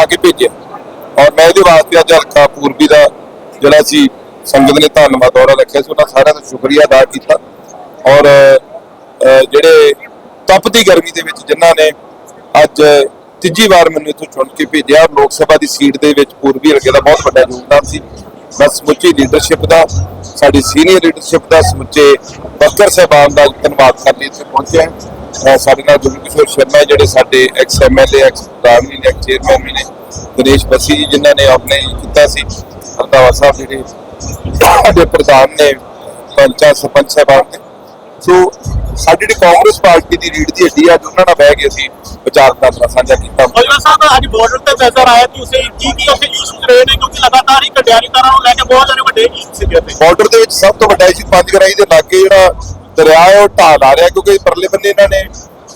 ਬਣਾ ਕੇ ਭੇਜਿਆ। ਔਰ ਮੈਂ ਇਹਦੇ ਵਾਸਤੇ ਅੱਜ ਹਲਕਾ ਪੂਰਬੀ ਦਾ ਜਿਹੜਾ ਸੀ, ਸੰਗਤ ਨੇ ਧੰਨਵਾਦ ਦੌਰਾ ਰੱਖਿਆ ਸੀ, ਉਹਨਾਂ ਸਾਰਿਆਂ ਦਾ ਸ਼ੁਕਰੀਆ ਅਦਾ ਕੀਤਾ। ਔਰ ਜਿਹੜੇ ਤਪਦੀ ਗਰਮੀ ਦੇ ਵਿੱਚ ਜਿਨ੍ਹਾਂ ਨੇ ਅੱਜ ਤੀਜੀ ਵਾਰ ਮੈਨੂੰ ਇੱਥੋਂ ਚੁਣ ਕੇ ਭੇਜਿਆ ਲੋਕ ਸਭਾ ਦੀ ਸੀਟ ਦੇ ਵਿੱਚ ਪੂਰਬੀ ਹਲਕੇ ਦਾ ਬਹੁਤ ਵੱਡਾ ਯੋਗਦਾਨ ਸੀ। ਬਸ ਸਮੁੱਚੀ ਲੀਡਰਸ਼ਿਪ ਦਾ, ਸਾਡੀ ਸੀਨੀਅਰ ਲੀਡਰਸ਼ਿਪ ਦਾ ਸਮੁੱਚੇ ਵਰਕਰ ਸਾਹਿਬਾਨ ਦਾ ਧੰਨਵਾਦ ਕਰਨ ਲਈ ਇੱਥੇ ਪਹੁੰਚਿਆ ਸਾਡੇ ਨਾਲ ਜੁਗਲ ਕਿਸ਼ੋਰ ਸ਼ਰਮਾ ਜਿਹੜੇ ਸਾਡੇ ਐਕਸ ਐਮਐਲਏ ਐਕਸ ਪ੍ਰਧਾਨ ਵੀ ਨੇ ਚੇਅਰਮੈਨ ਵੀ ਨੇ ਦਿਨੇਸ਼ ਬਸੀ ਜੀ ਜਿਨ੍ਹਾਂ ਨੇ ਆਪਣੇ ਕੀਤਾ ਸੀ ਰੰਧਾਵਾ ਸਾਹਿਬ ਜਿਹੜੇ ਸਾਡੇ ਪ੍ਰਧਾਨ ਨੇ ਪੰਚਾਇਤ ਸਰਪੰਚ ਸਾਹਿਬਾਨ ਨੇ। ਸੋ ਸਾਡੀ ਜਿਹੜੀ ਕਾਂਗਰਸ ਪਾਰਟੀ ਦੀ ਰੀੜ ਦੀ ਹੱਡੀ ਆ ਅੱਜ ਉਹਨਾਂ ਨਾਲ ਬਹਿ ਕੇ ਅਸੀਂ ਵਿਚਾਰ ਕਰਨਾ ਸਾਂਝਾ ਕੀਤਾ। ਔਜਲਾ ਸਾਹਿਬ ਅੱਜ ਬਾਰਡਰ ਤੇ ਨਜ਼ਰ ਆਇਆ ਤੁਸੀਂ ਕੀ ਕੀ ਉੱਥੇ ਇਸ਼ੂ ਰਹੇ ਨੇ ਕਿਉਂਕਿ ਲਗਾਤਾਰ ਹੀ ਕਟਿਆਰੀ ਤਾਰਾਂ ਨੂੰ ਲੈ ਕੇ ਬਹੁਤ ਸਾਰੇ ਵੱਡੇ ਇਸ਼ੂ ਉੱਥੇ ਬਾਰਡਰ ਦੇ ਵਿੱਚ ਸਭ ਤੋਂ ਵੱਡਾ ਇਸ਼ੂ ਪੰਜ ਗਰਾਈ ਦੇ ਲਾਗੇ ਜਿਹੜਾ ਦਰਿਆ ਹੈ, ਉਹ ਢਾਹ ਲਾ ਰਿਹਾ ਕਿਉਂਕਿ ਪਰਲੇ ਬੰਨੇ ਇਹਨਾਂ ਨੇ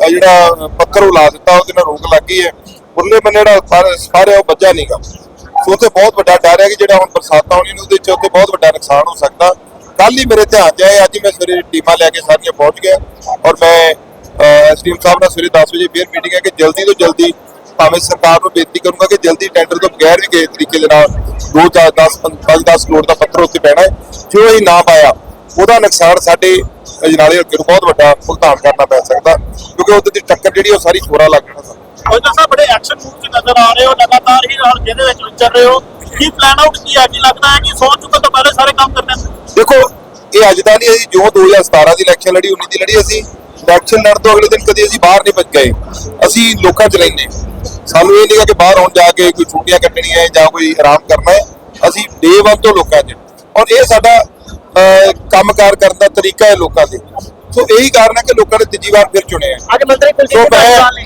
ਜਿਹੜਾ ਪੱਥਰ ਉਲਾ ਦਿੱਤਾ, ਉਹਦੇ ਨਾਲ ਰੋਕ ਲੱਗ ਗਈ ਹੈ। ਪਰਲੇ ਬੰਨੇ ਜਿਹੜਾ ਫਰ- ਉਹ ਵੱਜਾ ਨਹੀਂਗਾ ਸੋ ਉੱਥੇ ਬਹੁਤ ਵੱਡਾ ਡਰ ਹੈ ਕਿ ਜਿਹੜਾ ਹੁਣ ਬਰਸਾਤਾਂ ਆਉਣੀਆਂ ਨੇ, ਉਹਦੇ ਵਿੱਚ ਉੱਥੇ ਬਹੁਤ ਵੱਡਾ ਨੁਕਸਾਨ ਹੋ ਸਕਦਾ। ਕੱਲ ਹੀ ਮੇਰੇ ਧਿਆਨ 'ਚ ਆਇਆ, ਅੱਜ ਮੈਂ ਸਵੇਰੇ ਟੀਮਾਂ ਲੈ ਕੇ ਸਾਰੀਆਂ ਪਹੁੰਚ ਗਿਆ ਔਰ ਮੈਂ ਐਸਡੀਐਮ ਸਾਹਿਬ ਨਾਲ ਸਵੇਰੇ 10 ਵਜੇ ਫੇਰ ਮੀਟਿੰਗ ਹੈ ਕਿ ਜਲਦੀ ਤੋਂ ਜਲਦੀ ਭਾਵੇਂ ਸਰਕਾਰ ਨੂੰ ਬੇਨਤੀ ਕਰੂੰਗਾ ਕਿ ਜਲਦੀ ਟੈਂਡਰ ਤੋਂ ਬਗੈਰ ਵੀ ਕਿਸੇ ਤਰੀਕੇ ਦੇ ਨਾਲ 2 4 10 5 10 ਕਰੋੜ ਦਾ ਪੱਥਰ ਉੱਤੇ ਪੈਣਾ ਹੈ। ਜੋ ਇਹ ਨਾ ਪਾਇਆ, ਉਹਦਾ ਨੁਕਸਾਨ ਸਾਡੇ ਅਜਨਾਲੇ ਹਲਕੇ ਨੂੰ ਬਹੁਤ ਵੱਡਾ ਭੁਗਤਾਨ ਕਰਨਾ ਪੈ ਸਕਦਾ ਕਿਉਂਕਿ ਉਹਦੇ ਦੀ ਟੱਕਰ ਜਿਹੜੀ ਉਹ ਸਾਰੀ ਛੋਰਾ ਲੱਗ ਜਾਣਾ ਸਾਨੂੰ। ਔਜਲਾ ਸਾਹਿਬ ਬੜੇ ਐਕਸ਼ਨ ਮੂਵ 'ਚ ਨਜ਼ਰ ਆ ਰਹੇ ਹੋ ਲਗਾਤਾਰ ਹੀ ਹਲਕੇ ਦੇ ਵਿੱਚ ਵਿਚਰ ਰਹੇ ਹੋ। ਕੀ ਪਲਾਨ ਆਊਟ ਕੀ ਹੈ? ਕੀ ਲੱਗਦਾ ਹੈ ਕਿ ਸੌ ਚੁੱਕਣ ਤੋਂ ਪਹਿਲੇ ਸਾਰੇ ਕੰਮ ਕਰਨੇ? ਦੇਖੋ ਇਹ ਅੱਜ ਦਾ ਨਹੀਂ ਅਸੀਂ ਜੋ 2017 ਦੀ ਇਲੈਕਸ਼ਨ ਲੜੀ 19 ਦੀ ਲੜੀ ਅਸੀਂ ਇਲੈਕਸ਼ਨ ਲੜਨ ਤੋਂ ਅਗਲੇ ਦਿਨ ਕਦੀ ਅਸੀਂ ਬਾਹਰ ਨਹੀਂ ਭੱਜ ਗਏ। ਅਸੀਂ ਲੋਕਾਂ 'ਚ ਰਹਿੰਦੇ। ਸਾਨੂੰ ਇਹ ਨਹੀਂਗਾ ਕਿ ਬਾਹਰ ਹੁਣ ਜਾ ਕੇ ਕੋਈ ਛੁੱਟੀਆਂ ਕੱਟਣੀਆਂ ਹੈ ਜਾਂ ਕੋਈ ਆਰਾਮ ਕਰਨਾ ਹੈ। ਅਸੀਂ ਡੇ ਵਨ ਤੋਂ ਲੋਕਾਂ 'ਚ। ਔਰ ਇਹ ਸਾਡਾ ਕੰਮਕਾਰ ਕਰਨ ਦਾ ਤਰੀਕਾ ਹੈ ਲੋਕਾਂ ਦੇ। ਸੋ ਇਹੀ ਕਾਰਨ ਹੈ ਕਿ ਲੋਕਾਂ ਨੇ ਤੀਜੀ ਵਾਰ ਫਿਰ ਚੁਣਿਆ ਅੱਜ ਮੰਤਰੀ ਕੁਲਜੀਤ ਧਾਲੀਵਾਲ ਨੇ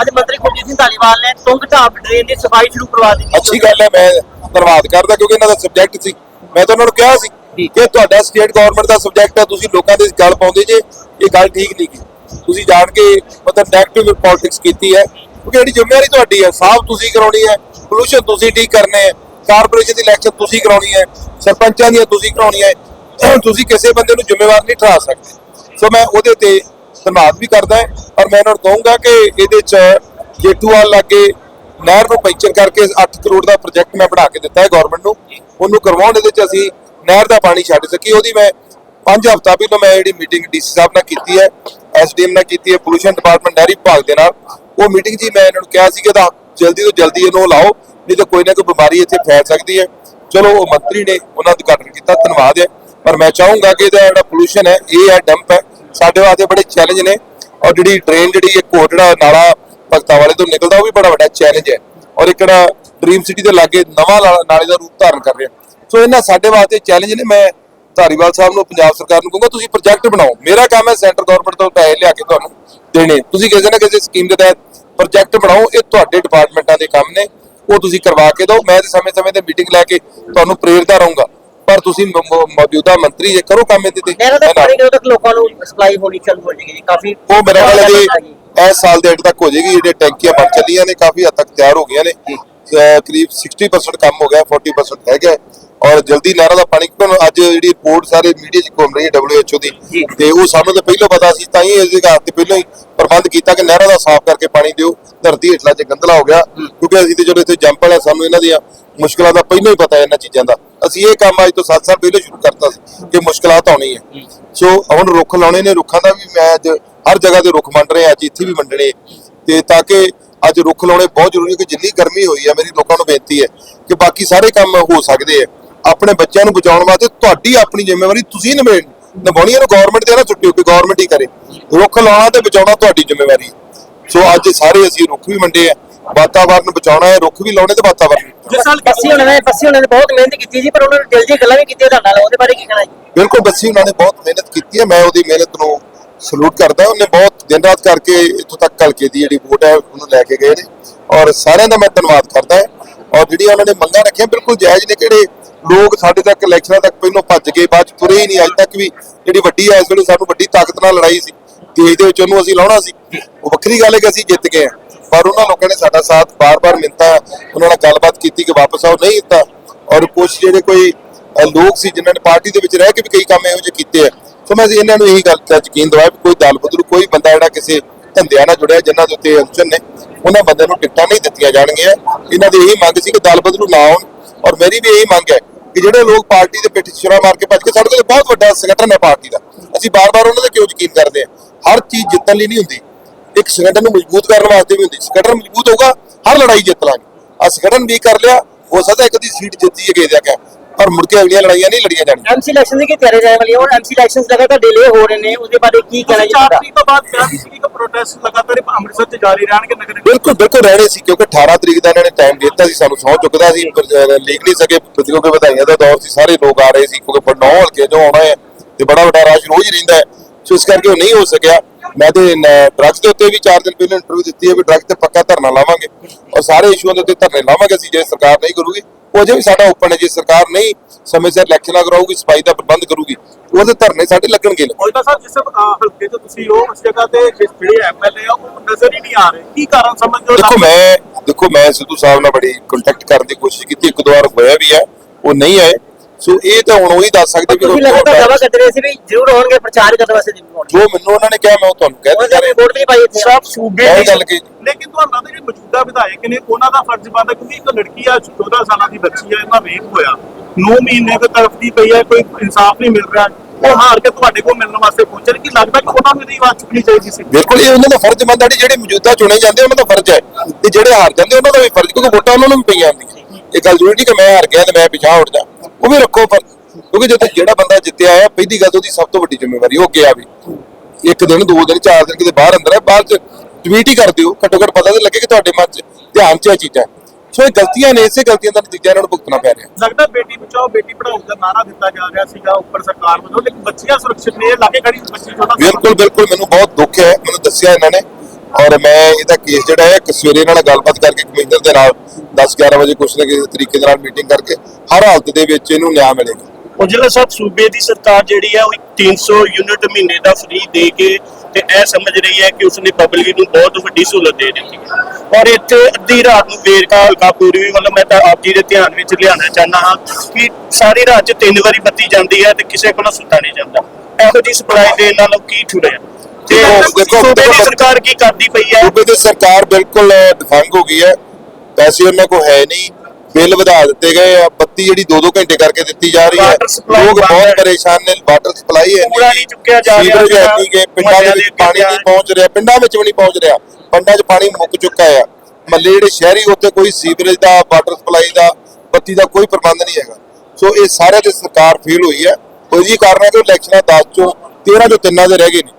ਅੱਜ ਮੰਤਰੀ ਕੁਲਜੀਤ ਸਿੰਘ ਧਾਲੀਵਾਲ ਨੇ ਤੁੰਗ ਢਾਬ ਡਰੇਨ ਦੀ ਸਫ਼ਾਈ ਸ਼ੁਰੂ ਕਰਵਾ ਦਿੱਤੀ। ਅੱਛੀ ਗੱਲ ਹੈ ਮੈਂ ਧੰਨਵਾਦ ਕਰਦਾ ਕਿਉਂਕਿ ਇਹਨਾਂ ਦਾ ਸਬਜੈਕਟ ਸੀ। ਮੈਂ ਤਾਂ ਉਹਨਾਂ ਨੂੰ ਕਿਹਾ ਸੀ। ਕਿ ਤੁਹਾਡਾ ਸਟੇਟ ਗਵਰਨਮੈਂਟ ਦਾ ਸਬਜੈਕਟ ਹੈ ਤੁਸੀਂ ਲੋਕਾਂ ਦੇ ਗੱਲ ਪਾਉਂਦੇ ਜੇ ਇਹ ਗੱਲ ਠੀਕ ਨਹੀਂ ਕੀ ਤੁਸੀਂ ਜਾਣ ਕੇ ਮਤਲਬ ਨੈਗੇਟਿਵ ਪੋਲਿਟਿਕਸ ਕੀਤੀ ਹੈ। ਕਿਉਂਕਿ ਜਿਹੜੀ ਜ਼ਿੰਮੇਵਾਰੀ ਤੁਹਾਡੀ ਹੈ ਸਾਫ਼ ਤੁਸੀਂ ਕਰਾਉਣੀ ਹੈ ਪੋਲੂਸ਼ਨ ਤੁਸੀਂ ਠੀਕ ਕਰਨੇ ਹੈ ਕਾਰਪੋਰੇਸ਼ਨ ਦੀ ਇਲੈਕਸ਼ਨ ਤੁਸੀਂ ਕਰਾਉਣੀ ਹੈ ਸਰਪੰਚਾਂ ਦੀਆਂ ਤੁਸੀਂ ਕਰਾਉਣੀ ਹੈ ਤੁਸੀਂ ਕਿਸੇ ਬੰਦੇ ਨੂੰ ਜ਼ਿੰਮੇਵਾਰ ਨਹੀਂ ਠਹਿਰਾ ਸਕਦੇ। ਸੋ ਮੈਂ ਉਹਦੇ ਤੇ ਧੰਨਵਾਦ ਵੀ ਕਰਦਾ ਹਾਂ ਔਰ ਮੈਂ ਇਹਨਾਂ ਨੂੰ ਕਹੂੰਗਾ ਕਿ ਇਹਦੇ ਚ ਜੇਟੂਵਾਲ ਲਾਗੇ ਨਹਿਰ ਨੂੰ ਪੈਂਚਰ ਕਰਕੇ 8 ਕਰੋੜ ਦਾ ਪ੍ਰੋਜੈਕਟ ਮੈਂ ਬਣਾ ਕੇ ਦਿੱਤਾ ਹੈ ਗਵਰਨਮੈਂਟ ਨੂੰ। ਉਹਨੂੰ ਕਰਵਾਉਣ ਦੇ ਵਿੱਚ ਅਸੀਂ ਨਹਿਰ ਦਾ ਪਾਣੀ ਛੱਡ ਸਕੀ ਉਹਦੀ ਮੈਂ 5 ਹਫ਼ਤਾ ਪਹਿਲਾਂ ਮੈਂ ਜਿਹੜੀ ਮੀਟਿੰਗ ਡੀਸੀ ਸਾਹਿਬ ਨਾਲ ਕੀਤੀ ਹੈ ਐਸਡੀਐਮ ਨਾਲ ਕੀਤੀ ਹੈ ਪੋਲੂਸ਼ਨ ਡਿਪਾਰਟਮੈਂਟ ਨਹਿਰੀ ਵਿਭਾਗ ਦੇ ਨਾਲ। ਉਹ ਮੀਟਿੰਗ ਜੀ ਮੈਂ ਇਹਨਾਂ ਨੂੰ ਕਿਹਾ ਸੀ ਕਿ ਤਾਂ ਜਲਦੀ ਤੋਂ ਜਲਦੀ ਇਹਨੂੰ ਲਾਓ, ਨਹੀਂ ਤਾਂ ਕੋਈ ਨਾ ਕੋਈ ਬਿਮਾਰੀ ਇੱਥੇ ਫੈਲ ਸਕਦੀ ਹੈ। ਚਲੋ, ਉਹ ਮੰਤਰੀ ਨੇ ਉਹਨਾਂ ਦਾ ਉਦਘਾਟਨ ਕੀਤਾ, ਧੰਨਵਾਦ ਹੈ। ਪਰ ਮੈਂ ਚਾਹੂੰਗਾ ਕਿ ਇਹਦਾ ਜਿਹੜਾ ਪੋਲੂਸ਼ਨ ਹੈ, ਇਹ ਹੈ ਡੰਪ ਹੈ। ਸਾਡੇ ਵਾਸਤੇ ਬੜੇ ਚੈਲੰਜ ਨੇ। ਔਰ ਜਿਹੜੀ ਡਰੇਨ ਜਿਹੜੀ ਇੱਕ ਹੋਰ ਜਿਹੜਾ ਨਾਲਾ ਭਗਤਾ ਵਾਲੇ ਤੋਂ ਨਿਕਲਦਾ, ਉਹ ਵੀ ਬੜਾ ਵੱਡਾ ਚੈਲੰਜ ਹੈ। ਔਰ ਇੱਕ ਜਿਹੜਾ ਡ੍ਰੀਮ ਸਿਟੀ ਦੇ ਲਾਗੇ ਨਵਾਂ ਨਾਲੇ ਦਾ ਰੂਪ ਧਾਰਨ ਕਰ ਰਿਹਾ। ਸੋ ਇਹਨਾਂ ਸਾਡੇ ਵਾਸਤੇ ਚੈਲੰਜ ਨੇ। ਮੈਂ ਧਾਰੀਵਾਲ ਸਾਹਿਬ ਨੂੰ, ਪੰਜਾਬ ਸਰਕਾਰ ਨੂੰ ਕਹੂੰਗਾ, ਤੁਸੀਂ ਪ੍ਰੋਜੈਕਟ ਬਣਾਓ। ਮੇਰਾ ਕੰਮ ਹੈ ਸੈਂਟਰ ਗਵਰਨਮੈਂਟ ਤੋਂ ਪੈਸੇ ਲਿਆ ਕੇ ਤੁਹਾਨੂੰ ਦੇਣੇ। ਤੁਸੀਂ ਕਿਸੇ ਨਾ ਕਿਸੇ ਸਕੀਮ ਦੇ ਤਹਿਤ ਪ੍ਰੋਜੈਕਟ ਬਣਾਓ। ਇਹ ਤੁਹਾਡੇ ਡਿਪਾਰਟਮੈਂਟਾਂ ਦੇ ਕੰਮ ਨੇ। ਉਹ ਤੁਸੀਂ ਕਰਵਾ ਕੇ ਦਿਓ। ਮੈਂ ਤੇ ਸਮੇਂ-ਸਮੇਂ ਤੇ ਮੀਟਿੰਗ ਲੈ ਕੇ ਤੁਹਾਨੂੰ ਪ੍ਰੇਰਦਾ ਰਹੂੰਗਾ। ਪਰ ਤੁਸੀਂ ਮੌਜੂਦਾ ਮੰਤਰੀ ਜੇ ਕਰੋ ਕੰਮ ਇਹਦੇ ਤੇ ਹੈ ਨਾ? ਪਾਣੀ ਕਦੋਂ ਤੱਕ ਲੋਕਾਂ ਨੂੰ ਸਪਲਾਈ ਹੋਣੀ ਚਾਲੂ ਹੋ ਜਾਏਗੀ ਜੀ ਕਾਫੀ ਉਹ ਮੇਰੇ ਖਿਆਲ ਹੈ ਜੀ ਹੈਗੀ। ਇਸ ਸਾਲ ਦੇ ਐਂਡ ਤੱਕ ਹੋ ਜਾਏਗੀ ਜਿਹੜੇ ਟੈਂਕੀਆਂ ਬਣ ਚੱਲੀਆਂ ਨੇ ਕਾਫੀ ਹੱਦ ਤੱਕ ਤਿਆਰ ਹੋ ਗਈਆਂ ਨੇ ਕਰੀਬ 60% ਕੰਮ ਹੋ ਗਿਆ 40% ਰਹਿ ਗਿਆ ਔਰ ਜਲਦੀ ਨਹਿਰਾਂ ਦਾ ਪਾਣੀ ਕਿਉਂ ਅੱਜ ਜਿਹੜੀ ਰਿਪੋਰਟ ਸਾਰੇ ਮੀਡੀਆ 'ਚ ਘੁੰਮ ਰਹੀ ਹੈ WHO ਦੀ। ਤੇ ਉਹ ਸਾਨੂੰ ਤਾਂ ਪਹਿਲਾਂ ਪਤਾ ਸੀ ਤਾਂ ਹੀ ਇਸ ਦੇ ਘਾਟ ਤੇ ਪਹਿਲਾਂ ਹੀ ਪ੍ਰਬੰਧ ਕੀਤਾ ਕਿ ਨਹਿਰਾਂ ਦਾ ਸਾਫ਼ ਕਰਕੇ ਪਾਣੀ ਦਿਓ। ਧਰਤੀ ਹੇਠਲਾ ਚ ਗੰਦਲਾ ਹੋ ਗਿਆ ਕਿਉਂਕਿ ਅਸੀਂ ਤੇ ਜਦੋਂ ਇੱਥੇ ਜੰਪ ਵਾਲੇ ਸਾਨੂੰ ਇਹਨਾਂ ਦੀਆਂ ਮੁਸ਼ਕਲਾਂ ਦਾ ਪਹਿਲਾਂ ਹੀ ਪਤਾ ਹੈ ਇਹਨਾਂ ਚੀਜ਼ਾਂ ਦਾ। ਅਸੀਂ ਇਹ ਕੰਮ ਅੱਜ ਤੋਂ 7 ਸਾਲ ਪਹਿਲਾਂ ਸ਼ੁਰੂ ਕਰਤਾ ਸੀ ਕਿ ਮੁਸ਼ਕਲਾਂ ਆਉਣੀ ਹੈ। ਸੋ ਹੁਣ ਰੁੱਖ ਲਾਉਣੇ ਨੇ ਰੁੱਖਾਂ ਦਾ ਵੀ ਮੈਂ ਅੱਜ ਹਰ ਜਗ੍ਹਾ ਤੇ ਰੁੱਖ ਵੰਡ ਰਹੇ ਹਾਂ, ਅੱਜ ਇੱਥੇ ਵੀ ਵੰਡਣੇ। ਤੇ ਤਾਂ ਕਿ ਅੱਜ ਰੁੱਖ ਲਾਉਣੇ ਬਹੁਤ ਜ਼ਰੂਰੀ ਹੈ ਕਿ ਜਿੰਨੀ ਗਰਮੀ ਹੋਈ ਹੈ ਮੇਰੀ ਲੋਕਾਂ ਨੂੰ ਬੇਨਤੀ ਹੈ ਕਿ ਬਾਕੀ ਸਾਰੇ ਕੰਮ ਹੋ ਸਕਦੇ ਆ ਆਪਣੇ ਬੱਚਿਆਂ ਨੂੰ ਬਚਾਉਣ ਵਾਸਤੇ ਤੁਹਾਡੀ ਆਪਣੀ ਜ਼ਿੰਮੇਵਾਰੀ ਤੁਸੀਂ ਨਿਭਾਉਣੀ ਨਿਭਾਉਣੀ ਇਹਨੂੰ ਗਵਰਨਮੈਂਟ ਤੇ ਨਾ ਸੁੱਟਿਓ ਕਿ ਗਵਰਨਮੈਂਟ ਹੀ ਕਰੇ। ਰੁੱਖ ਲਾਉਣਾ ਤੇ ਬਚਾਉਣਾ ਤੁਹਾਡੀ ਜ਼ਿੰਮੇਵਾਰੀ ਹੈ। ਸੋ ਅੱਜ ਸਾਰੇ ਅਸੀਂ ਰੁੱਖ ਵੀ ਵੰਡੇ ਆ ਵਾਤਾਵਰਨ ਬਚਾਉਣਾ ਹੈ ਰੁੱਖ ਵੀ ਲਾਉਣੇ ਤੇ ਵਾਤਾਵਰਨ। ਜਿਸ ਸਾਲ ਬੱਸੀ ਉਹਨਾਂ ਨੇ ਬੱਸੀ ਉਹਨਾਂ ਨੇ ਬਹੁਤ ਮਿਹਨਤ ਕੀਤੀ ਜੀ ਪਰ ਉਹਨਾਂ ਨੇ ਦਿਲ ਦੀ ਗੱਲਾਂ ਵੀ ਕੀਤੀਆਂ ਤੁਹਾਡੇ ਨਾਲ ਉਹਦੇ ਬਾਰੇ ਕੀ ਕਹਿਣਾ ਜੀ? ਬਿਲਕੁਲ ਬੱਸੀ ਉਹਨਾਂ ਨੇ ਬਹੁਤ ਮਿਹਨਤ ਕੀਤੀ ਹੈ ਮੈਂ ਉਹਦੀ ਮਿਹਨਤ ਨੂੰ ਸਲੂਟ ਕਰਦਾ, ਉਹਨੇ ਬਹੁਤ ਦਿਨ ਰਾਤ ਕਰਕੇ ਇੱਥੋਂ ਤੱਕ ਕਲਕੇ ਦੀ ਜਿਹੜੀ ਵੋਟ ਹੈ, ਉਹਨੂੰ ਲੈ ਕੇ ਗਏ ਨੇ। ਔਰ ਸਾਰਿਆਂ ਦਾ ਮੈਂ ਧੰਨਵਾਦ ਕਰਦਾ ਹਾਂ। ਔਰ ਜਿਹੜੀਆਂ ਉਹਨਾਂ ਨੇ ਮੰਗਾਂ ਰੱਖੀਆਂ, ਬਿਲਕੁਲ ਜਾਇਜ਼ ਨੇ ਕਿਹੜੇ ਲੋਕ ਸਾਡੇ ਤੱਕ ਇਲੈਕਸ਼ਨਾਂ ਤੱਕ ਪਹਿਲਾਂ ਭੱਜ ਗਏ, ਬਾਅਦ ਚ ਤੁਰੇ ਹੀ ਨਹੀਂ। ਅੱਜ ਤੱਕ ਵੀ ਜਿਹੜੀ ਵੱਡੀ ਹੈ, ਇਸ ਵੇਲੇ ਸਾਨੂੰ ਵੱਡੀ ਤਾਕਤ ਨਾਲ ਲੜਾਈ ਸੀ। ਦੇਸ਼ ਦੇ ਵਿੱਚ ਉਹਨੂੰ ਅਸੀਂ ਲਾਉਣਾ ਸੀ। ਉਹ ਵੱਖਰੀ ਗੱਲ ਹੈ ਕਿ ਅਸੀਂ ਜਿੱਤ ਗਏ ਹਾਂ। ਪਰ ਉਹਨਾਂ ਲੋਕਾਂ ਨੇ ਸਾਡਾ ਸਾਥ ਬਾਰ-ਬਾਰ ਮਿੰਤਾ ਉਹਨਾਂ ਨਾਲ ਗੱਲਬਾਤ ਕੀਤੀ ਕਿ ਵਾਪਸ ਆਓ, ਨਹੀਂ ਦਿੱਤਾ। ਔਰ ਕੁਝ ਜਿਹੜੇ ਕੋਈ ਲੋਕ ਸੀ, ਜਿਨ੍ਹਾਂ ਨੇ ਪਾਰਟੀ ਦੇ ਵਿੱਚ ਰਹਿ ਕੇ ਵੀ ਕਈ ਕੰਮ ਇਹੋ ਜਿਹੇ ਕੀਤੇ ਆ ਸੋ ਮੈਂ ਇਹਨਾਂ ਨੂੰ ਇਹੀ ਗੱਲ ਦਾ ਯਕੀਨ ਦਵਾਇਆ ਵੀ ਕੋਈ ਦਲ ਬਦਲੂ, ਕੋਈ ਬੰਦਾ ਜਿਹੜਾ ਕਿਸੇ ਧੰਦਿਆਂ ਨਾਲ ਜੁੜਿਆ ਜਿਨ੍ਹਾਂ ਦੇ ਉੱਤੇ ਅਨਸ਼ਨ ਨੇ, ਉਹਨਾਂ ਬੰਦਿਆਂ ਨੂੰ ਟਿਕਟਾਂ ਨਹੀਂ ਦਿੱਤੀਆਂ ਜਾਣਗੀਆਂ। ਇਹਨਾਂ ਦੀ ਇਹੀ ਮੰਗ ਸੀ ਕਿ ਦਲ ਬਦਲੂ ਨਾ ਆਉਣ ਔਰ ਮੇਰੀ ਵੀ ਇਹੀ ਮੰਗ ਹੈ ਕਿ ਜਿਹੜੇ ਲੋਕ ਪਾਰਟੀ ਦੇ ਪਿੱਠ ਛੁਰਾ ਮਾਰ ਕੇ ਭੱਜ ਕੇ ਸਾਡੇ ਕੋਲ ਬਹੁਤ ਵੱਡਾ ਸੰਗਠਨ ਹੈ ਪਾਰਟੀ ਦਾ। ਅਸੀਂ ਬਾਰ-ਬਾਰ ਉਹਨਾਂ ਤੇ ਕਿਉਂ ਯਕੀਨ ਕਰਦੇ ਹਾਂ? ਹਰ ਚੀਜ਼ ਜਿੱਤਣ ਲਈ ਨਹੀਂ ਹੁੰਦੀ। ਇੱਕ ਸੰਗਠਨ ਨੂੰ ਮਜ਼ਬੂਤ ਕਰਨ ਵਾਸਤੇ ਵੀ ਹੁੰਦੀ। ਸੰਗਠਨ ਮਜ਼ਬੂਤ ਹੋਊਗਾ, ਹਰ ਲੜਾਈ ਜਿੱਤ ਲਾਂਗੇ। ਆ ਸੰਗਠਨ ਵੀ ਕਰ ਲਿਆ, ਹੋ ਸਕਦਾ ਇੱਕ ਦੀ ਸੀਟ ਜਿੱਤੀ ਹੈ ਕਿਸੇ ਦਾ ਪਰ ਮੁੜ ਕੇ ਅਗਲੀਆਂ ਲੜਾਈਆਂ ਨਹੀਂ ਲੜੀਆਂ ਜਾਣੀਆਂ ਐਮਸੀ ਇਲੈਕਸ਼ਨ ਦੀ ਕੀ ਤਿਆਰੀ ਜਾਣ ਵਾਲੀ ਹੈ? ਔਰ ਐਮਸੀ ਇਲੈਕਸ਼ਨਸ ਲਗਾਤਾਰ ਡਿਲੇ ਹੋ ਰਹੇ ਨੇ ਉਹਦੇ ਬਾਰੇ ਕੀ ਕਹਿਣਾ ਜੀ ਤੁਹਾਡਾ? ਤਰੀਕ ਤੋਂ ਬਾਅਦ ਕਿਹਾ ਸੀ ਕਿ ਪ੍ਰੋਟੈਸਟ ਲਗਾਤਾਰ ਅੰਮ੍ਰਿਤਸਰ 'ਚ ਜਾਰੀ ਰਹਿਣਗੇ ਨਗਰ ਨਿਗਮ ਬਿਲਕੁਲ ਬਿਲਕੁਲ ਰਹਿਣੇ ਸੀ ਕਿਉਂਕਿ 18 ਤਰੀਕ ਦਾ ਇਹਨਾਂ ਨੇ ਟਾਈਮ ਦਿੱਤਾ ਸੀ ਸਾਨੂੰ ਸੌ ਚੁੱਕਦਾ ਸੀ ਲੀਕ ਨਹੀਂ ਸਕੇ ਕਿਉਂਕਿ ਵਧਾਈਆਂ ਦਾ ਦੌਰ ਸੀ ਸਾਰੇ ਲੋਕ ਆ ਰਹੇ ਸੀ ਕਿਉਂਕਿ ਨੌ ਹਲਕੇ ਜੋ ਆਉਣਾ ਹੈ ਤੇ ਬੜਾ ਵੱਡਾ ਰਸ਼ ਰੋਜ਼ ਹੀ ਰਹਿੰਦਾ ਹੈ। ਸੋ ਇਸ ਕਰਕੇ ਉਹ ਨਹੀਂ ਹੋ ਸਕਿਆ। ਮੈਂ ਤੇ ਡਰੱਗਸ ਦੇ ਉੱਤੇ ਵੀ 4 ਦਿਨ ਪਹਿਲਾਂ ਇੰਟਰਵਿਊ ਦਿੱਤੀ ਹੈ ਵੀ ਡਰੱਗ ਤੇ ਪੱਕਾ ਧਰਨਾ ਲਾਵਾਂਗੇ। ਔਰ ਸਾਰੇ ਇਸ਼ੂਆਂ ਦੇ ਉੱਤੇ ਧਰਨੇ ਲਾਵਾਂਗੇ ਅਸੀਂ ਜੇ ਸਰਕਾਰ ਨਹੀਂ ਕਰੂਗੀ। ਉਹ ਅਜੇ ਵੀ ਸਾਡਾ ਓਪਨ ਹੈ ਜੇ ਸਰਕਾਰ ਨਹੀਂ ਸਮੇਂ ਸਿਰ ਇਲੈਕਸ਼ਨਾਂ ਕਰਾਊਗੀ ਸਫ਼ਾਈ ਦਾ ਪ੍ਰਬੰਧ ਕਰੂਗੀ ਉਹਦੇ ਧਰਨੇ ਸਾਡੇ ਲੱਗਣਗੇ। ਉਹਦਾ ਸਾਹਿਬ ਜਿਸ ਅਹ, ਹਲਕੇ 'ਚ ਤੁਸੀਂ ਹੋ ਉਸ ਜਗ੍ਹਾ ਤੇ ਜਿਸ ਜਿਹੜੇ ਐਮਐਲਏ ਆ ਉਹ ਨਜ਼ਰ ਹੀ ਨਹੀਂ ਆ ਰਹੇ। ਕੀ ਕਾਰਨ ਸਮਝਦੇ ਹੋ? ਦੇਖੋ ਮੈਂ ਦੇਖੋ ਮੈਂ ਸਿੱਧੂ ਸਾਹਿਬ ਨਾਲ ਬੜੀ ਕੰਟੈਕਟ ਕਰਨ ਦੀ ਕੋਸ਼ਿਸ਼ ਕੀਤੀ। ਇੱਕ ਦੋ ਵਾਰ ਹੋਇਆ ਵੀ ਹੈ ਉਹ ਨਹੀਂ ਆਏ। ਸੋ ਇਹ ਤਾਂ ਹੁਣ ਉਹੀ ਦੱਸ ਸਕਦੇ ਵੀ ਤੁਸੀਂ ਉਹ ਲਗਾਤਾਰ ਦਾਅਵਾ ਕਰਦੇ ਰਹੇ ਸੀ ਵੀ ਜ਼ਰੂਰ ਹੋਣਗੇ ਪ੍ਰਚਾਰ ਕਰਨ ਵਾਸਤੇ ਹੋਣਗੇ। ਜੋ ਮੈਨੂੰ ਉਹਨਾਂ ਨੇ ਕਿਹਾ ਮੈਂ ਉਹ ਤੁਹਾਨੂੰ ਕਹਿ ਦਿੱਤਾ। ਨੇ ਵੋਟ ਨਹੀਂ ਪਾਈ ਇੱਥੇ। ਸਭ ਸੂਬੇ ਦੀ ਗੱਲ ਕੀ? ਲੇਕਿਨ ਤੁਹਾਨੂੰ ਲੱਗਦਾ ਜਿਹੜੇ ਮੌਜੂਦਾ ਵਿਧਾਇਕ ਨੇ ਉਹਨਾਂ ਦਾ ਫਰਜ਼ ਬਣਦਾ ਕਿਉਂਕਿ ਇੱਕ ਲੜਕੀ ਆ 14 ਸਾਲਾਂ ਦੀ ਬੱਚੀ ਆ ਇਹਨਾਂ ਰੇਪ ਹੋਇਆ। 9 ਮਹੀਨੇ ਤੋਂ ਤੜਫਦੀ ਪਈ ਹੈ ਕੋਈ ਇਨਸਾਫ ਨਹੀਂ ਮਿਲ ਰਿਹਾ। ਉਹ ਹਾਰ ਕੇ ਤੁਹਾਡੇ ਕੋਲ ਮਿਲਣ ਵਾਸਤੇ ਪਹੁੰਚਣ ਕੀ ਲੱਗਦਾ ਕਿ ਉਹਨਾਂ ਨੂੰ ਇਹਦੀ ਆਵਾਜ਼ ਚੁੱਕਣੀ ਚਾਹੀਦੀ ਸੀ? ਬਿਲਕੁਲ ਇਹ ਉਹਨਾਂ ਦਾ ਫਰਜ਼ ਬਣਦਾ ਜੀ ਜਿਹੜੇ ਮੌਜੂਦਾ ਚੁਣੇ ਜਾਂਦੇ ਉਹਨਾਂ ਦਾ ਫਰਜ਼ ਹੈ। ਤੇ ਜਿਹੜੇ ਹਾਰ ਜਾਂਦੇ ਉਹਨਾਂ ਦਾ ਵੀ ਫਰਜ਼ ਕਿਉਂਕਿ ਵੋਟਾਂ ਉਹਨਾਂ ਨੂੰ ਵੀ ਪਈਆਂ ਹੁੰਦੀਆਂ। ਇਹ ਗੱਲ ਜ਼ਰੂਰੀ ਨਹੀਂ ਕਿ ਮੈਂ ਹਾਰ ਗਿਆ ਤੇ ਮੈਂ ਪਿਛਾਂ ਜਾ। ਉਹ ਵੀ ਰੱਖੋ ਪਰ ਕਿਉਂਕਿ ਜਦੋਂ ਜਿਹੜਾ ਬੰਦਾ ਜਿੱਤਿਆ ਹੈ ਪਹਿਲੀ ਗੱਲ ਤਾਂ ਉਹਦੀ ਸਭ ਤੋਂ ਵੱਡੀ ਜ਼ਿੰਮੇਵਾਰੀ ਉਹ ਗਿਆ ਵੀ। ਇੱਕ ਦਿਨ ਦੋ ਦਿਨ ਚਾਰ ਦਿਨ ਕਿਤੇ ਬਾਹਰ ਅੰਦਰ ਹੈ ਬਾਹਰ ਚ ਟਵੀਟ ਹੀ ਕਰ ਦਿਓ ਘੱਟੋ ਘੱਟ ਪਤਾ ਤਾਂ ਲੱਗੇ ਕਿ ਤੁਹਾਡੇ ਮਨ ਚ ਧਿਆਨ ਚ ਇਹ ਚੀਜ਼ਾਂ ਸੋ ਇਹ ਗਲਤੀਆਂ ਨੇ ਇਸੇ ਗਲਤੀਆਂ ਦਾ ਨਤੀਜਾ ਇਹਨਾਂ ਨੂੰ ਭੁਗਤਣਾ ਪੈ ਰਿਹਾ। ਲੱਗਦਾ ਬੇਟੀ ਬਚਾਓ ਬੇਟੀ ਪੜਾਓ ਦਾ ਨਾਰਾ ਦਿੱਤਾ ਜਾ ਰਿਹਾ ਸੀਗਾ ਉੱਪਰ ਸਰਕਾਰ ਵੱਲੋਂ ਲੇਕਿਨ ਬੱਚੀਆਂ ਸੁਰੱਖਿਅਤ ਨੇ ਲਾਗੇ ਖੜੀ ਬੱਚੀ ਛੋਟਾ ਬਿਲਕੁਲ ਬਿਲਕੁਲ ਮੈਨੂੰ ਬਹੁਤ ਦੁੱਖ ਹੈ ਮੈਨੂੰ ਦੱਸਿਆ ਇਹਨਾਂ ਨੇ। ਔਰ ਮੈਂ ਇਹਦਾ ਕੇਸ ਜਿਹੜਾ ਹੈ, ਇੱਕ ਨਾਲ ਗੱਲਬਾਤ ਕਰਕੇ ਕਮਿਸ਼ਨਰ ਦੇ ਨਾਲ 10 11 ਵਜੇ ਕੁਛ ਨਾ ਕਿਸੇ ਤਰੀਕੇ ਨਾਲ ਮੀਟਿੰਗ ਕਰਕੇ ਹਰ ਹਾਲਤ ਦੇ ਵਿੱਚ ਇਹਨੂੰ ਨਿਆਂ ਮਿਲੇਗਾ। ਉਜਲਾ ਸਾਹਿਬ ਸੂਬੇ ਦੀ ਸਰਕਾਰ ਜਿਹੜੀ ਹੈ, ਉਹ 300 ਯੂਨਿਟ ਮਹੀਨੇ ਦਾ ਫ੍ਰੀ ਦੇ ਕੇ ਤੇ ਇਹ ਸਮਝ ਰਹੀ ਹੈ ਕਿ ਉਸਨੇ ਪਬਲਿਕ ਨੂੰ ਬਹੁਤ ਵੱਡੀ ਸਹੂਲਤ ਦੇ ਦਿੱਤੀ ਹੈ। ਔਰ ਇੱਥੇ ਅੱਧੀ ਰਾਤ ਨੂੰ ਵੇਰਕਾ ਹਲਕਾ ਪੂਰਬੀ ਵੱਲੋਂ ਮੈਂ ਤਾਂ ਆਪ ਜੀ ਦੇ ਧਿਆਨ ਵਿੱਚ ਲਿਆਉਣਾ ਚਾਹੁੰਦਾ ਹਾਂ ਕਿ ਸਾਰੀ ਰਾਤ 'ਚ ਤਿੰਨ ਵਾਰੀ ਬੱਤੀ ਜਾਂਦੀ ਹੈ ਤੇ ਕਿਸੇ ਕੋਲੋਂ ਸੁੱਤਾ ਨਹੀਂ ਜਾਂਦਾ। ਇਹੋ ਜਿਹੀ ਸਪਲਾਈ ਦੇ ਨਾਲ ਕੀ ਠੁਰਿਆ ਸੂਬੇ ਦੀ ਦੇਖੋ- ਸਰਕਾਰ ਕੀ ਕਰਦੀ ਪਈ ਹੈ? ਸੂਬੇ ਦੀ ਸਰਕਾਰ ਬਿਲਕੁਲ ਡਿਫੰਗ ਹੋ ਗਈ ਹੈ। ਪੈਸੇ ਉਹਨਾਂ ਕੋਲ ਹੈ ਨਹੀਂ। ਬਿੱਲ ਵਧਾ ਦਿੱਤੇ ਗਏ ਆ। ਬੱਤੀ ਜਿਹੜੀ 2-2 ਘੰਟੇ ਕਰਕੇ ਦਿੱਤੀ ਜਾ ਰਹੀ ਹੈ। Water supply ਲੋਕ ਬੰਦ ਬਹੁਤ ਹੈ। ਪਰੇਸ਼ਾਨ ਨੇ। ਵਾਟਰ ਸਪਲਾਈ ਹੈ ਕੂੜਾ ਨਹੀਂ ਚੁੱਕਿਆ ਜਾ ਰਿਹਾ ਸੀਵਰੇਜ ਹੈ ਸੀਗਾ। ਨਹੀਂ ਗਏ ਪਿੰਡਾਂ ਦੇ ਮੁਹੱਲਿਆਂ ਵਿੱਚ ਦੇ ਪਾਣੀ ਅੱਗੇ ਨਹੀਂ ਪਹੁੰਚ ਰਿਹਾ। ਪਿੰਡਾਂ ਵਿੱਚ ਵੀ ਨਹੀਂ ਪਹੁੰਚ ਰਿਹਾ। ਪਿੰਡਾਂ 'ਚ ਪਾਣੀ ਮੁੱਕ ਚੁੱਕਾ ਮੱਲੇ ਜਿਹੜੇ ਸ਼ਹਿਰੀ ਉੱਥੇ ਕੋਈ ਸੀਵਰੇਜ ਦਾ ਵਾਟਰ ਸਪਲਾਈ ਦਾ ਬੱਤੀ ਦਾ ਕੋਈ ਪ੍ਰਬੰਧ ਨਹੀਂ ਹੈਗਾ। ਸੋ ਇਹ ਸਾਰੇ ਤੇ ਸਰਕਾਰ ਫੇਲ ਹੋਈ ਹੈ। ਉਹ ਜੀ ਕਾਰਨ ਹੈ ਕਿ ਇਲੈਕਸ਼ਨਾਂ 10 ਚੋਂ 13 ਚੋਂ ਤਿੰਨਾਂ ਦੇ ਰਹਿ ਗਏ ਨੇ।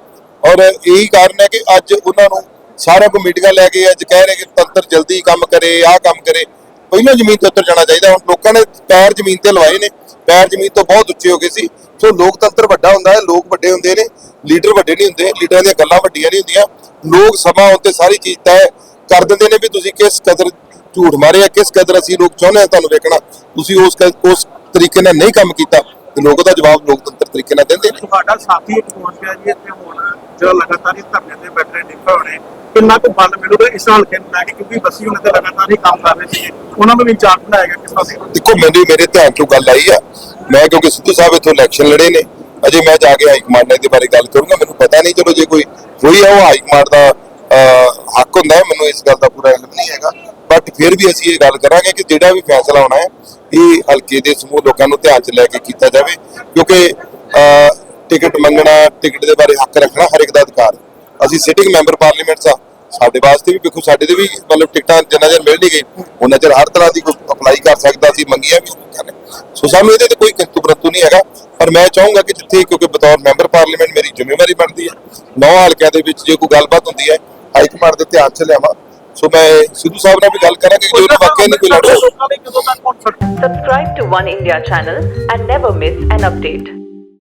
ਔਰ ਇਹੀ ਕਾਰਨ ਹੈ ਕਿ ਅੱਜ ਉਹਨਾਂ ਨੂੰ ਸਾਰਾ ਕੋ ਮੀਟਿੰਗਾਂ ਲੈ ਕੇ ਅੱਜ ਕਹਿ ਰਹੇ ਕਿ ਤੰਤਰ ਜਲਦੀ ਕੰਮ ਕਰੇ, ਆਹ ਕੰਮ ਕਰੇ। ਪਹਿਲਾਂ ਜ਼ਮੀਨ ਤੇ ਉਤਰ ਜਾਣਾ ਚਾਹੀਦਾ, ਹੁਣ ਲੋਕਾਂ ਨੇ ਪੈਰ ਜ਼ਮੀਨ ਤੇ ਲਵਾਏ ਨੇ। ਪੈਰ ਜ਼ਮੀਨ ਤੋਂ ਬਹੁਤ ਉੱਚੇ ਹੋ ਗਏ ਸੀ। ਸੋ ਲੋਕਤੰਤਰ ਵੱਡਾ ਹੁੰਦਾ ਹੈ, ਲੋਕ ਵੱਡੇ ਹੁੰਦੇ ਨੇ, ਲੀਡਰ ਵੱਡੇ ਨਹੀਂ ਹੁੰਦੇ, ਲੀਡਰਾਂ ਦੀਆਂ ਗੱਲਾਂ ਵੱਡੀਆਂ ਨਹੀਂ ਹੁੰਦੀਆਂ। ਲੋਕ ਸਮਾਂ ਉੱਤੇ ਸਾਰੀ ਚੀਜ਼ ਤੈਅ ਕਰ ਦਿੰਦੇ ਨੇ ਵੀ ਤੁਸੀਂ ਕਿਸ ਕਦਰ ਝੂਠ ਮਾਰਿਆ, ਕਿਸ ਕਦਰ ਅਸੀਂ ਲੋਕ ਚਾਹੁੰਦੇ ਹਾਂ ਤੁਹਾਨੂੰ ਵੇਖਣਾ। ਤੁਸੀਂ ਉਸ ਕ- ਉਸ ਤਰੀਕੇ ਨਾਲ ਨਹੀਂ ਕੰਮ ਕੀਤਾ। ਤੇ ਲੋਕ ਉਹਦਾ ਜਵਾਬ ਲੋਕਤੰਤਰ ਤਰੀਕੇ ਨਾਲ ਦਿੰਦੇ ਨੇ। ਤੁਹਾਡਾ ਸਾਥੀ ਪਹੁੰਚ ਗਿਆ ਜੀ ਇੱਥੇ ਹੁਣ ਜਿਹੜਾ ਲਗਾਤਾਰ ਹੀ ਧਰਨੇ ਤੇ ਬੈਠੇ ਨਿਕਲ ਹੋਣੇ ਕਿੰਨਾ ਕੁ ਫਲ ਮਿਲੂਗਾ ਇਸ ਹਲਕੇ ਨੂੰ ਲੈ ਕੇ ਕਿਉਂਕਿ ਬੱਸੀ ਹੁਣ ਤੇ ਲਗਾਤਾਰ ਹੀ ਕੰਮ ਕਰ ਰਹੇ ਸੀ ਉਹਨਾਂ ਨੂੰ ਵੀ ਇੰਚਾਰਜ ਬਣਾਇਆ ਗਿਆ ਕਿਸ ਪਾਸੇ ਦੇਖੋ ਮੈਨੂੰ ਮੇਰੇ ਧਿਆਨ ਚੋਂ ਗੱਲ ਆਈ ਆ। ਮੈਂ ਕਿਉਂਕਿ ਸਿੱਧੂ ਸਾਹਿਬ ਇੱਥੋਂ ਇਲੈਕਸ਼ਨ ਲੜੇ ਨੇ। ਅਜੇ ਮੈਂ ਜਾ ਕੇ ਹਾਈ ਕਮਾਂਡ ਨਾਲ ਇਹਦੇ ਬਾਰੇ ਗੱਲ ਕਰੂੰਗਾ। ਮੈਨੂੰ ਪਤਾ ਨਹੀਂ ਚਲੋ ਜੇ ਕੋਈ ਹੋਈ ਆ ਉਹ ਹਾਈ ਕਮਾਂਡ ਦਾ ਹੱਕ ਹੁੰਦਾ ਮੈਨੂੰ ਇਸ ਗੱਲ ਦਾ ਪੂਰਾ ਇਲਮ ਨਹੀਂ ਹੈਗਾ। ਬਟ ਫਿਰ ਵੀ ਅਸੀਂ ਇਹ ਗੱਲ ਕਰਾਂਗੇ ਕਿ ਜਿਹੜਾ ਵੀ ਫੈਸਲਾ ਹੋਣਾ ਹੈ ਇਹ ਹਲਕੇ ਦੇ ਸਮੂਹ ਲੋਕਾਂ ਨੂੰ ਧਿਆਨ 'ਚ ਲੈ ਕੇ ਕੀਤਾ ਜਾਵੇ, ਕਿਉਂਕਿ ਟਿਕਟ ਮੰਗਣਾ, ਟਿਕਟ ਦੇ ਬਾਰੇ ਹੱਕ ਰੱਖਣਾ ਹਰ ਇੱਕ ਦਾ ਅਧਿਕਾਰ। ਹੈ ਅਸੀਂ ਸਿਟਿੰਗ ਮੈਂਬਰ ਪਾਰਲੀਮੈਂਟ ਸਾਂ, ਸਾਡੇ ਵਾਸਤੇ ਵੀ ਵੇਖੋ, ਸਾਡੇ ਦੇ ਵੀ ਮਤਲਬ ਟਿਕਟਾਂ ਜਿੰਨਾ ਚਿਰ ਮਿਲ ਨਹੀਂ ਗਈ ਉਹਨਾਂ ਚਿਰ ਹਰ ਤਰ੍ਹਾਂ ਦੀ ਕੋਈ ਅਪਲਾਈ ਕਰ ਸਕਦਾ ਸੀ ਮੰਗੀਆਂ ਵੀ ਸੋ ਸਾਨੂੰ ਇਹਦੇ ਤੇ ਕੋਈ ਕਿੰਤੂ ਪ੍ਰੰਤੂ ਨਹੀਂ ਹੈਗਾ, ਪਰ ਮੈਂ ਚਾਹੂੰਗਾ ਕਿ ਜਿੱਥੇ ਕਿਉਂਕਿ ਬਤੌਰ ਮੈਂਬਰ ਪਾਰਲੀਮੈਂਟ ਮੇਰੀ ਜ਼ਿੰਮੇਵਾਰੀ ਬਣਦੀ ਹੈ, ਨੌ ਹਲਕਿਆਂ ਦੇ ਵਿੱਚ ਜੇ ਕੋਈ ਗੱਲਬਾਤ ਹੁੰਦੀ ਹੈ, ਹਾਈ ਕਮਾਂਡ ਦੇ ਧਿਆਨ 'ਚ ਲਿਆਵਾਂ। ਸੋ ਮੈਂ ਸਿੱਧੂ ਸਾਹਿਬ ਨਾਲ ਵੀ ਗੱਲ ਕਰਾਂਗੇ ਕਿ ਉਹਨਾਂ ਵਾਕਿਆ ਨਹੀਂ ਕੋਈ ਲੜ ਰਿਹਾ। ਲੋਕਾਂ ਲਈ ਕਦੋਂ ਤੱਕ ਪਹੁੰਚ ਸਕਦਾ Subscribe to One